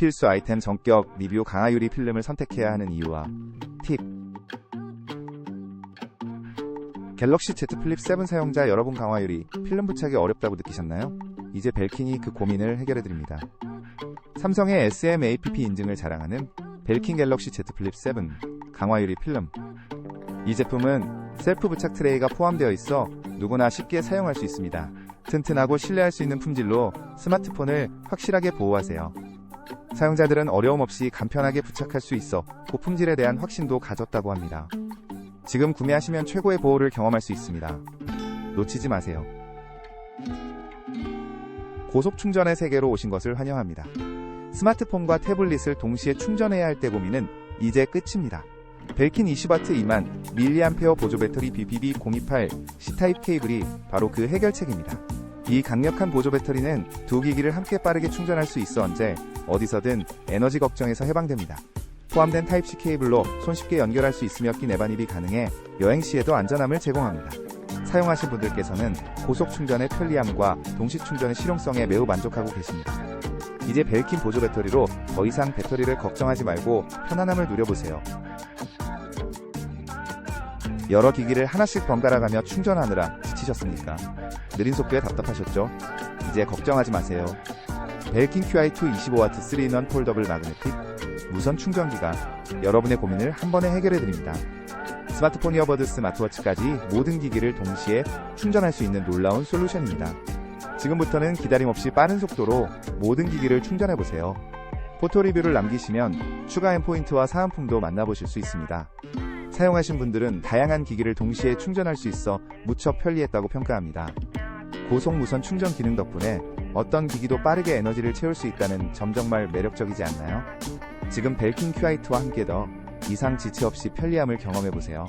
필수 아이템 전격 리뷰 강화유리 필름을 선택해야 하는 이유와 팁 갤럭시 Z 플립 7 사용자 여러분 강화유리 필름 부착이 어렵다고 느끼셨나요? 이제 벨킨이 그 고민을 해결해드립니다. 삼성의 SMAPP 인증을 자랑하는 벨킨 갤럭시 Z 플립 7 강화유리 필름 이 제품은 셀프 부착 트레이가 포함되어 있어 누구나 쉽게 사용할 수 있습니다. 튼튼하고 신뢰할 수 있는 품질로 스마트폰을 확실하게 보호하세요. 사용자들은 어려움 없이 간편하게 부착할 수 있어 고품질에 대한 확신도 가졌다고 합니다. 지금 구매하시면 최고의 보호를 경험할 수 있습니다. 놓치지 마세요. 고속 충전의 세계로 오신 것을 환영합니다. 스마트폰과 태블릿을 동시에 충전해야 할 때 고민은 이제 끝입니다. 벨킨 20W 2만 밀리암페어 보조 배터리 BBB028 C타입 케이블이 바로 그 해결책입니다. 이 강력한 보조 배터리는 두 기기를 함께 빠르게 충전할 수 있어 언제 어디서든 에너지 걱정에서 해방됩니다. 포함된 타입C 케이블로 손쉽게 연결할 수 있으며 끼 내반입이 가능해 여행 시에도 안전함을 제공합니다. 사용하신 분들께서는 고속 충전의 편리함과 동시 충전의 실용성에 매우 만족하고 계십니다. 이제 벨킨 보조 배터리로 더 이상 배터리를 걱정하지 말고 편안함을 누려보세요. 여러 기기를 하나씩 번갈아가며 충전하느라 지치셨습니까? 느린 속도에 답답하셨죠? 이제 걱정하지 마세요. 벨킨 QI2 25W 3인원 폴더블 마그네틱 무선 충전기가 여러분의 고민을 한 번에 해결해 드립니다. 스마트폰 이어버드 스마트워치까지 모든 기기를 동시에 충전할 수 있는 놀라운 솔루션입니다. 지금부터는 기다림 없이 빠른 속도로 모든 기기를 충전해 보세요. 포토 리뷰를 남기시면 추가 엠포인트와 사은품도 만나보실 수 있습니다. 사용하신 분들은 다양한 기기를 동시에 충전할 수 있어 무척 편리했다고 평가합니다. 고속 무선 충전 기능 덕분에 어떤 기기도 빠르게 에너지를 채울 수 있다는 점 정말 매력적이지 않나요? 지금 벨킨 QI2와 함께 더 이상 지체 없이 편리함을 경험해보세요.